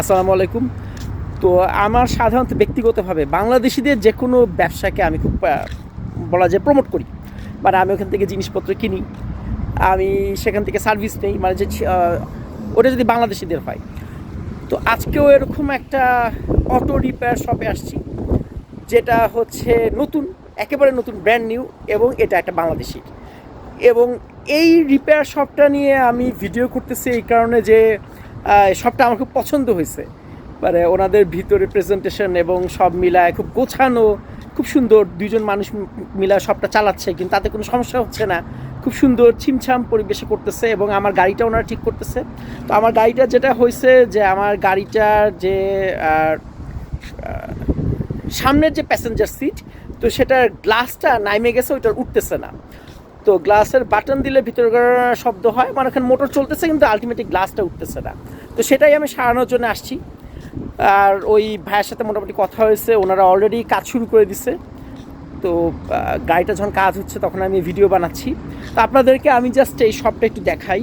আসসালামু আলাইকুম। তো আমার সাধারণত ব্যক্তিগতভাবে বাংলাদেশিদের যে কোনো ব্যবসাকে আমি খুব বলা যায় প্রমোট করি। মানে আমি ওখান থেকে জিনিসপত্র কিনি, আমি সেখান থেকে সার্ভিস নেই মানে যে ওটা যদি বাংলাদেশিদের হয়। তো আজকেও এরকম একটা অটো রিপেয়ার শপে আসছি, যেটা হচ্ছে নতুন, একেবারে নতুন ব্র্যান্ড নিউ এবং এটা একটা বাংলাদেশি। এবং এই রিপেয়ার শপটা নিয়ে আমি ভিডিও করতেছি এই কারণে যে শপটা আমার খুব পছন্দ হয়েছে। মানে ওনাদের ভিতরে প্রেজেন্টেশন এবং সব মিলায় খুব গোছানো, খুব সুন্দর। দুইজন মানুষ ম- মিলায় শপটা চালাচ্ছে, কিন্তু তাতে কোনো সমস্যা হচ্ছে না। খুব সুন্দর ছিমছাম পরিবেশে করতেছে এবং আমার গাড়িটা ওনারা ঠিক করতেছে। তো আমার গাড়িটা যেটা হয়েছে যে আমার গাড়িটার যে সামনের যে প্যাসেঞ্জার সিট তো সেটার গ্লাসটা নাইমে গেছে, ওইটার উঠতেছে না। তো গ্লাসের বাটন দিলে ভিতরকার শব্দ হয় মানে ওখানে মোটর চলতেছে, কিন্তু আলটিমেটলি গ্লাসটা উঠতেছে না। তো সেটাই আমি সারানোর জন্য আসছি। আর ওই ভাইয়ের সাথে মোটামুটি কথা হয়েছে, ওনারা অলরেডি কাজ শুরু করে দিছে। তো গাড়িটা যখন কাজ হচ্ছে তখন আমি ভিডিও বানাচ্ছি। তো আপনাদেরকে আমি জাস্ট এই শপটা একটু দেখাই।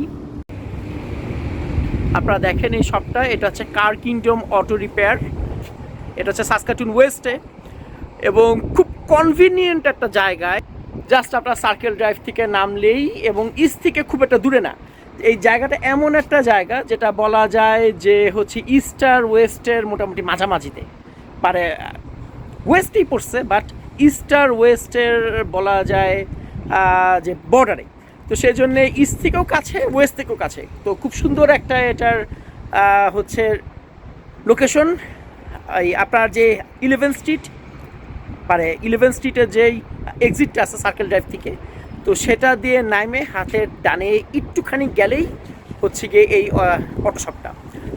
আপনারা দেখেন এই শপটা এটা হচ্ছে কার কিংডম অটো রিপেয়ার এটা হচ্ছে সাসকাটুন ওয়েস্টে এবং খুব কনভিনিয়েন্ট একটা জায়গায়। জাস্ট আপনার সার্কেল ড্রাইভ থেকে নামলেই এবং ইস্ট থেকে খুব একটা দূরে না। এই জায়গাটা এমন একটা জায়গা যেটা বলা যায় যে হচ্ছে ইস্ট আর ওয়েস্টের মোটামুটি মাঝামাঝিতে। পারে ওয়েস্টই পড়ছে বাট ইস্ট আর ওয়েস্টের বলা যায় যে বর্ডারে তো সেই জন্যে ইস্ট থেকেও কাছে ওয়েস্ট থেকেও কাছে। তো খুব সুন্দর একটা এটার হচ্ছে লোকেশন এই আপনার যে ইলেভেন স্ট্রিট মানে ইলেভেন স্ট্রিটের যেই এক্সিটটা আছে সার্কেল ড্রাইভ থেকে তো সেটা দিয়ে নামে হাতের ডানে একটুখানি গেলেই হচ্ছে গিয়ে এই অটো শপটা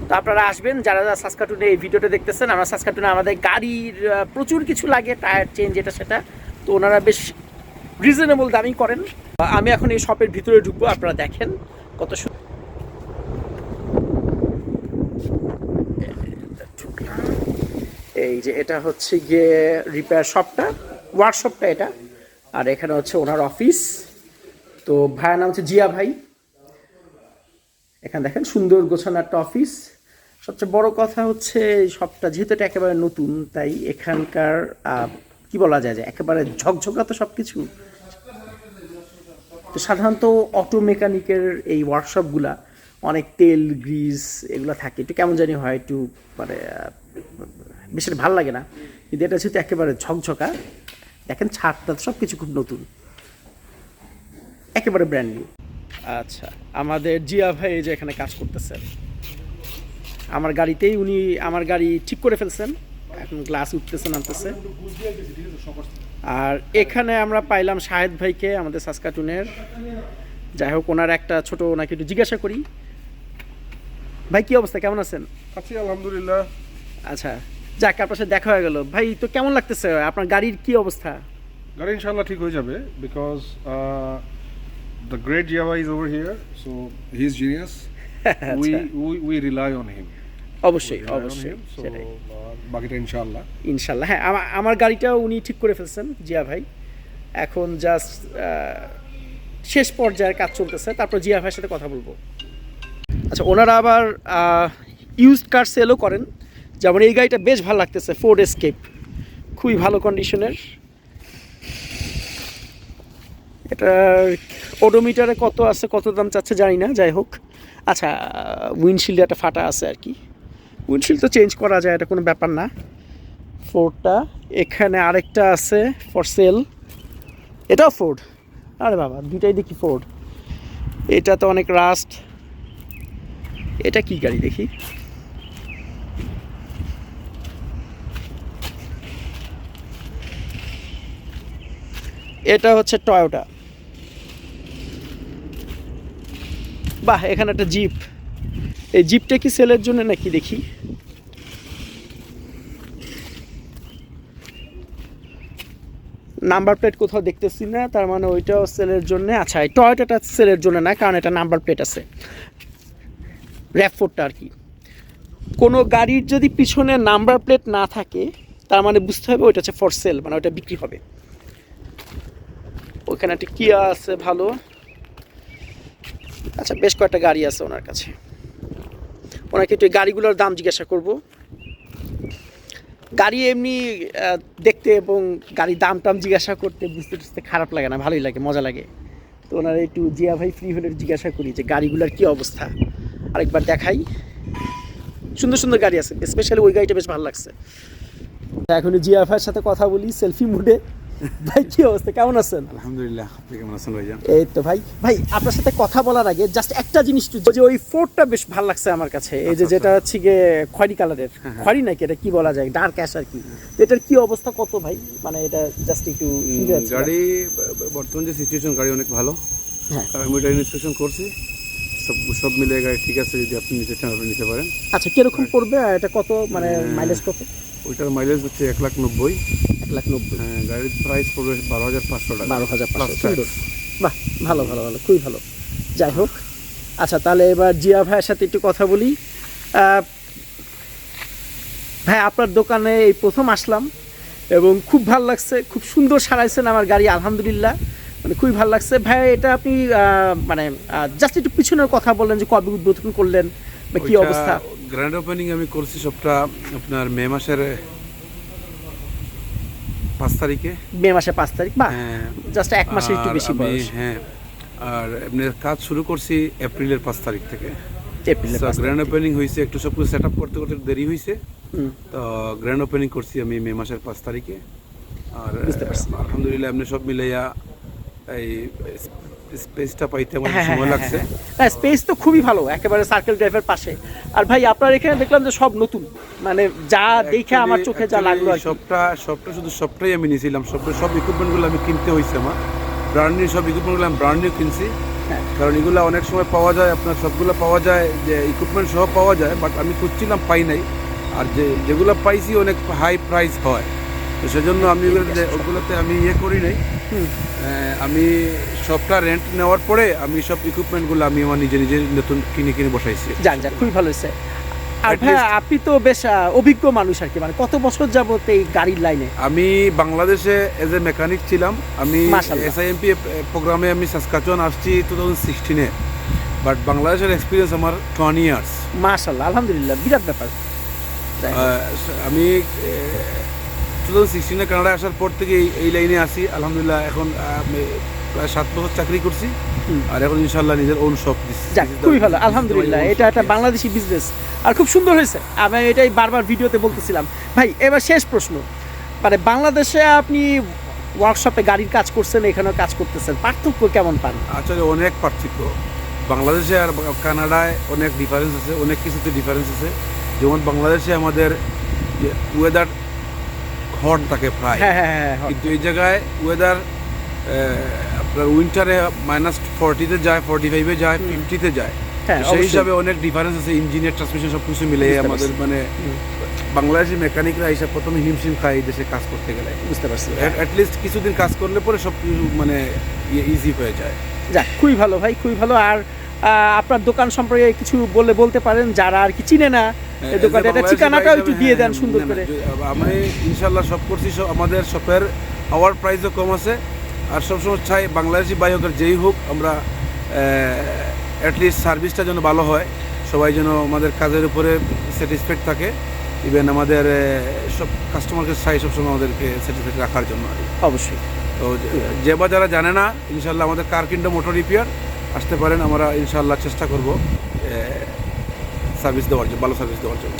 তো আপনারা আসবেন, যারা যারা সাসকাটুনে এই ভিডিওটা দেখতেছেন, আমরা সাসকাটুনে আমাদের গাড়ির প্রচুর কিছু লাগে, টায়ার চেঞ্জ এটা সেটা। তো ওনারা বেশ রিজনেবল দামই করেন। আমি এখন এই শপের ভিতরে ঢুকবো, আপনারা দেখেন কত এই যে এটা হচ্ছে গিয়ে রিপেয়ার শপটা ওয়ার্কশপটা এটা। আর এখানে হচ্ছে ওনার অফিস তো ভাইয়ের নাম হচ্ছে জিয়া ভাই। এখানে দেখেন সুন্দর গোছানো একটা অফিস সবচেয়ে বড় কথা হচ্ছে সবটা, যেহেতু এটা একেবারে নতুন, তাই এখানকার কি বলা যায় যে একেবারে ঝকঝকা তো সব কিছু তো সাধারণত অটো মেকানিকের এই ওয়ার্কশপগুলা অনেক তেল গ্রিস এগুলো থাকে। একটু কেমন জানি হয়, একটু মানে বেশি ভালো লাগে না। কিন্তু এটা যেহেতু একেবারে ঝকঝকা দেখেন ছাদটা সব কিছু খুব নতুন। একেবারে ব্র্যান্ড নিউ আচ্ছা আমাদের জিয়া ভাই এই যে এখানে কাজ করতেছেন আমার গাড়িতেই উনি আমার গাড়ি ঠিক করে ফেলছেন এখন গ্লাস উঠতেছে নামতেছে। আর এখানে আমরা পাইলাম শাহেদ ভাইকে আমাদের সাসকাটুনের। যাই হোক ওনার একটা ছোট ওনাকে একটু জিজ্ঞাসা করি। ভাই কি অবস্থা? কেমন আছেন? আছি আলহামদুলিল্লাহ। আচ্ছা যাক আপনার সাথে দেখা হয়ে গেল। ভাই তো কেমন লাগতেছে? আপনার গাড়ির কি অবস্থা? গাড়ি ইনশাল্লাহ ঠিক হয়ে যাবে uh, because the great Jiaba is over here so he is genius we we we rely on him অবশ্যই অবশ্যই সেটাই। uh, বাকিটা ইনশাল্লাহ ইনশাল্লাহ হ্যাঁ আমার গাড়িটাও উনি ঠিক করে ফেলছেন জিয়া ভাই। এখন জাস্ট শেষ পর্যায়ের কাজ চলতেছে তারপর জিয়া ভাইয়ের সাথে কথা বলব। আচ্ছা ওনারা আবার ইউজড কার সেলও করেন। যেমন এই গাড়িটা বেশ ভালো লাগতেছে ফোর্ড এসকেপ খুবই ভালো কন্ডিশনের এটা ওডোমিটারে কত আছে, কত দাম চাচ্ছে জানি না, যাই হোক। আচ্ছা উইন্ডশিল্ডে একটা ফাটা আছে আর কি। উইন্ডশিল্ড তো চেঞ্জ করা যায়, এটা কোনো ব্যাপার না। ফোর্ডটা এখানে আরেকটা আছে ফর সেল এটাও ফোর্ড আরে বাবা, দুইটাই দেখি ফোর্ড এটা তো অনেক রাস্ট এটা কি গাড়ি দেখি? এটা হচ্ছে টয়োটা বাহ, এখানে একটা জিপ এই জিপটা কি সেলের জন্য নাকি দেখি? নাম্বার প্লেট কোথাও দেখতেছি না, তার মানে ওইটাও সেলের জন্য। আচ্ছা এই টয়টাটা সেলের জন্য না, কারণ এটা নাম্বার প্লেট আছে। র্যাপফোর্ডটা আর কি। কোনো গাড়ির যদি পিছনে নাম্বার প্লেট না থাকে, তার মানে বুঝতে হবে ওইটা হচ্ছে ফর সেল মানে ওইটা বিক্রি হবে। ওখানে একটা কিয়া আছে, ভালো। আচ্ছা বেশ কয়েকটা গাড়ি আছে ওনার কাছে। ওনাকে একটু গাড়িগুলোর দাম জিজ্ঞাসা করব। গাড়ি এমনি দেখতে এবং গাড়ির দাম টাম জিজ্ঞাসা করতে বুঝতে বুঝতে খারাপ লাগে না, ভালোই লাগে, মজা লাগে। তো ওনারা একটু জিয়া ভাই ফ্রি হলে জিজ্ঞাসা করি যে গাড়িগুলোর কী অবস্থা। আরেকবার দেখাই। সুন্দর সুন্দর গাড়ি আছে স্পেশালি ওই গাড়িটা বেশ ভালো লাগছে। এখন জিয়া ভাইয়ের সাথে কথা বলি সেলফি মুডে ভাই কি অবস্থা? কেমন আছেন? আলহামদুলিল্লাহ আপনি কেমন আছেন ভাইজান? এই তো ভাই। ভাই আপনার সাথে কথা বলার আগে জাস্ট একটা জিনিস যে ওই ফোর্টটা বেশ ভালো লাগছে আমার কাছে। এই যে যেটা হচ্ছে গিয়ে খয়েরি কালারের। খয়েরি নাকি? এটা কি বলা যায়? ডার্ক অ্যাশ আর কি। এটার কি অবস্থা কত ভাই? মানে এটা জাস্ট একটু গাড়ি বর্তমান যে সিচুয়েশন গাড়ি অনেক ভালো। হ্যাঁ। আমি এটা ইনস্পেকশন করছি। সব সব মিলে গাড়ি ঠিক আছে যদি আপনি নিতে চান আপনি নিতে পারেন। আচ্ছা কীরকম পড়বে? এটা কত? মানে হ্যাঁ। মাইলেজ কত? ওইটার মাইলেজ হচ্ছে এক লাখ নব্বই। এক লাখ নব্বই। হ্যাঁ, গাড়ির প্রাইস পড়বে বারো হাজার পাঁচশো টাকা। বারো হাজার পাঁচশো বাহ ভালো ভালো ভালো খুবই ভালো। যাই হোক আচ্ছা তাহলে এবার জিয়া ভাইয়ের সাথে একটু কথা বলি। ভাই আপনার দোকানে এই প্রথম আসলাম এবং খুব ভালো লাগছে খুব সুন্দর সারাইছেন আমার গাড়ি আলহামদুলিল্লাহ। মানে খুবই ভালো লাগছে। ভাই এটা আপনি আহ, মানে জাস্ট একটু পিছনের কথা বললেন যে কবে উদ্বোধন করলেন বা কি অবস্থা? গ্র্যান্ড ওপেনিং আমি করছি সবটা আপনার মে মাসের পাঁচ তারিখে। মে মাসের পাঁচ তারিখ? বা হ্যাঁ। জাস্ট এক মাসের একটু বেশি বয়স। হ্যাঁ আর এমনি কাজ শুরু করছি এপ্রিলের পাঁচ তারিখ থেকে। গ্র্যান্ড ওপেনিং হয়েছে একটু সব কিছু সেট আপ করতে করতে দেরি হয়েছে। তো গ্র্যান্ড ওপেনিং করছি আমি মে মাসের পাঁচ তারিখে। আর। আলহামদুলিল্লাহ এমনি সব মিলাইয়া এই স্পেসটা পাইতে আমার হ্যাঁ, সময় হ্যাঁ, লাগছে। না স্পেস তো খুবই ভালো একেবারে সার্কেল ড্রাইভের পাশে। আর ভাই আপনার এখানে দেখলাম যে সব নতুন। মানে যা দেখে আমার চোখে যা লাগল সবটা সবটা শুধু সবটাই আমি নিয়েছিলাম সবটা সব ইকুইপমেন্টগুলো আমি কিনতে হয়েছে আমার। ব্র্যান্ড নিউ সব ইকুইপমেন্টগুলো আমি ব্র্যান্ড নিউ কিনছি। হ্যাঁ। কারণ এগুলো অনেক সময় পাওয়া যায় আপনার সবগুলো পাওয়া যায় যে ইকুইপমেন্ট সহ পাওয়া যায় বাট আমি খুঁজছিলাম পাই নাই। আর যে যেগুলো পাইছি অনেক হাই প্রাইস হয়। তো সেজন্য আমি ওগুলোতে আমি ইয়ে করি নাই। আমি সবটা রেন্ট নেওয়ার পরে আমি সব ইকুইপমেন্টগুলো আমি আমার নিজে নিজে নতুন কিনে কিনে বসাইছি। যাক যাক খুবই ভালো হয়েছে। আর At ভাই আপনি তো বেশ অভিজ্ঞ মানুষ আর কি মানে কত বছর যাবত এই গাড়ির লাইনে আমি বাংলাদেশে এজ এ মেকানিক ছিলাম। আমি মাশাআল্লাহ। এসআইএমপি প্রোগ্রামে আমি সাসকাচুয়ান আসছি টু থাউজেন্ড সিক্সটিনে বাট বাংলাদেশের এক্সপিরিয়েন্স আমার টোয়েন্টি ইয়ার্স মাশাল্লাহ আলহামদুলিল্লাহ বিরাট ব্যাপার। আমি টু থাউজেন্ড সিক্সটিনে কানাডায় আসার পর থেকে এই- লাইনে আসি আলহামদুলিল্লাহ এখন প্রায় সাত বছর চাকরি করছি। আর এখন ইনশাল্লাহ নিজের ওন শপ খুবই ভালো আলহামদুলিল্লাহ এটা একটা বাংলাদেশি বিজনেস আর খুব সুন্দর হয়েছে আমি এটাই বারবার ভিডিওতে বলতেছিলাম। ভাই এবার শেষ প্রশ্ন। মানে বাংলাদেশে আপনি ওয়ার্কশপে গাড়ির কাজ করছেন এখানেও কাজ করতেছেন পার্থক্য কেমন পান? আসলে অনেক পার্থক্য। বাংলাদেশে আর কানাডায় অনেক ডিফারেন্স আছে অনেক কিছুতে ডিফারেন্স আছে। যেমন বাংলাদেশে আমাদের ওয়েদার হট থাকে প্রায়। হ্যাঁ হ্যাঁ হ্যাঁ কিন্তু এই জায়গায় ওয়েদার আপনার উইন্টারে মাইনাস ফর্টিতে যায় ফর্টি ফাইভে যায় ফিফটিতে যায়। হ্যাঁ, সেই হিসাবে অনেক ডিফারেন্স আছে ইঞ্জিনের ট্রান্সমিশন সব কিছু মিলে আমাদের মানে বাংলাদেশি মেকানিকরা হিসাব প্রথমে হিমশিম খায় এই দেশে কাজ করতে গেলে। বুঝতে পারছি। অ্যাটলিস্ট কিছুদিন কাজ করলে পরে সব কিছু মানে ইজি হয়ে যায়। যাক খুবই ভালো ভাই খুবই ভালো। আর আপনার দোকান সম্পর্কে কিছু বলে বলতে পারেন যারা আর কি চিনে না a দোকানটা ঠিকানাটাও একটু দিয়ে দেন হ্যাঁ, সুন্দর করে। আমি ইনশাল্লাহ সব করছি আমাদের শপের আওয়ার প্রাইসও কম আছে আর সবসময় চাই বাংলাদেশি হোক যেই হোক আমরা অ্যাটলিস্ট সার্ভিসটা যেন ভালো হয় সবাই যেন আমাদের কাজের উপরে স্যাটিসফাইড থাকে ইভেন আমাদের সব কাস্টমারকে চাই সবসময় আমাদেরকে স্যাটিসফাইড রাখার জন্য অবশ্যই। তো যে- যে বা যারা জানে না ইনশাল্লাহ আমাদের কার কিন্ডো মোটর রিপেয়ার আসতে পারেন আমরা ইনশাআল্লাহ চেষ্টা করব সার্ভিস দেওয়ার জন্য ভালো সার্ভিস দেওয়ার জন্য।